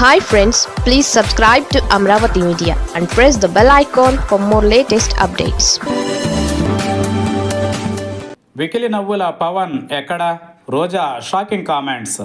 Hi friends please subscribe to Amaravati media and press the bell icon for more latest updates వికిలి నవ్వుల పవన్ ఎక్కడ? రోజా shocking comments.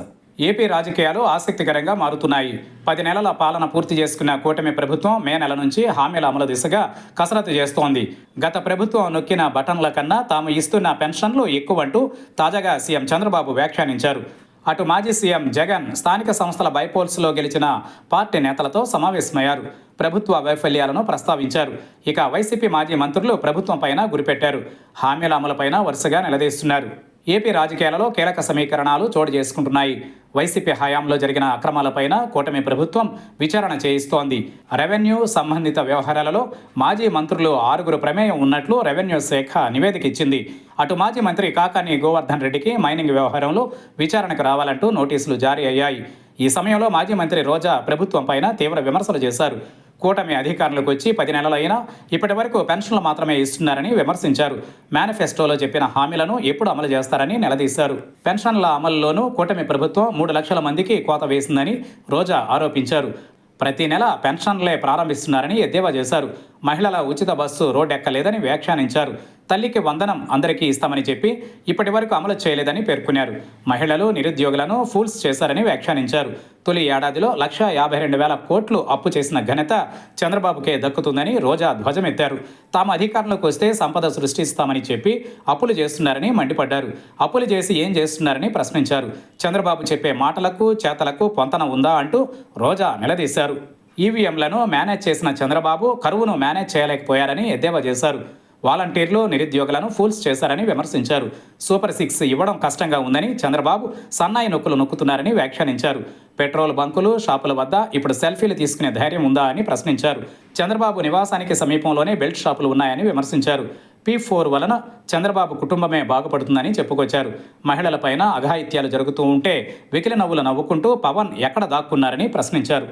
AP రాజకీయాలు ఆసక్తికరంగా మారుతున్నాయి. పది నెలల పాలన పూర్తి చేసుకున్న కూటమి ప్రభుత్వం మే నెల నుంచి హామీల అమలు దిశగా కసరత్తు చేస్తోంది. గత ప్రభుత్వం నొక్కిన బటన్ల కన్నా తాము ఇస్తున్న పెన్షన్లు ఎక్కువంటూ తాజాగా సీఎం చంద్రబాబు వ్యాఖ్యానించారు. అటు మాజీ సీఎం జగన్ స్థానిక సంస్థల బైపోల్స్లో గెలిచిన పార్టీ నేతలతో సమావేశమయ్యారు. ప్రభుత్వ వైఫల్యాలను ప్రస్తావించారు. ఇక వైసీపీ మాజీ మంత్రులు ప్రభుత్వం పైన గురిపెట్టారు. హామీల అమలుపైన వరుసగా నిలదీస్తున్నారు. ఏపీ రాజకీయాలలో కీలక సమీకరణాలు చోటు చేసుకుంటున్నాయి. వైసీపీ హయాంలో జరిగిన అక్రమాలపైన కూటమి ప్రభుత్వం విచారణ చేయిస్తోంది. రెవెన్యూ సంబంధిత వ్యవహారాలలో మాజీ మంత్రులు ఆరుగురు ప్రమేయం ఉన్నట్లు రెవెన్యూ శాఖ నివేదిక ఇచ్చింది. అటు మాజీ మంత్రి కాకాని గోవర్ధన్ రెడ్డికి మైనింగ్ వ్యవహారంలో విచారణకు రావాలంటూ నోటీసులు జారీ అయ్యాయి. ఈ సమయంలో మాజీ మంత్రి రోజా ప్రభుత్వం పైన తీవ్ర విమర్శలు చేశారు. కూటమి అధికారులకు వచ్చి పది నెలలైనా ఇప్పటి వరకు పెన్షన్లు మాత్రమే ఇస్తున్నారని విమర్శించారు. మేనిఫెస్టోలో చెప్పిన హామీలను ఎప్పుడు అమలు చేస్తారని నిలదీశారు. పెన్షన్ల అమలులోనూ కూటమి ప్రభుత్వం మూడు లక్షల మందికి కోత వేసిందని రోజా ఆరోపించారు. ప్రతి నెల పెన్షన్లే ప్రారంభిస్తున్నారని ఎద్దేవా చేశారు. మహిళల ఉచిత బస్సు రోడ్డెక్కలేదని వ్యాఖ్యానించారు. తల్లికి వందనం అందరికీ ఇస్తామని చెప్పి ఇప్పటి వరకు అమలు చేయలేదని పేర్కొన్నారు. మహిళలు నిరుద్యోగులను ఫూల్స్ చేశారని వ్యాఖ్యానించారు. తొలి ఏడాదిలో లక్ష యాభై రెండు వేల కోట్లు అప్పు చేసిన ఘనత చంద్రబాబుకే దక్కుతుందని రోజా ధ్వజమెత్తారు. తాము అధికారంలోకి వస్తే సంపద సృష్టిస్తామని చెప్పి అప్పులు చేస్తున్నారని మండిపడ్డారు. అప్పులు చేసి ఏం చేస్తున్నారని ప్రశ్నించారు. చంద్రబాబు చెప్పే మాటలకు చేతలకు పొంతన ఉందా అంటూ రోజా నిలదీశారు. ఈవీఎంలను మేనేజ్ చేసిన చంద్రబాబు కరువును మేనేజ్ చేయలేకపోయారని ఎద్దేవా చేశారు. వాలంటీర్లు నిరుద్యోగులను ఫూల్స్ చేశారని విమర్శించారు. సూపర్ సిక్స్ ఇవ్వడం కష్టంగా ఉందని చంద్రబాబు సన్నాయి నొక్కులు నొక్కుతున్నారని వ్యాఖ్యానించారు. పెట్రోల్ బంకులు షాపుల వద్ద ఇప్పుడు సెల్ఫీలు తీసుకునే ధైర్యం ఉందా అని ప్రశ్నించారు. చంద్రబాబు నివాసానికి సమీపంలోనే బెల్ట్ షాపులు ఉన్నాయని విమర్శించారు. పీ ఫోర్ వలన చంద్రబాబు కుటుంబమే బాగుపడుతుందని చెప్పుకొచ్చారు. మహిళలపైన అఘాయిత్యాలు జరుగుతూ ఉంటే వికిలి నవ్వులు నవ్వుకుంటూ పవన్ ఎక్కడ దాక్కున్నారని ప్రశ్నించారు.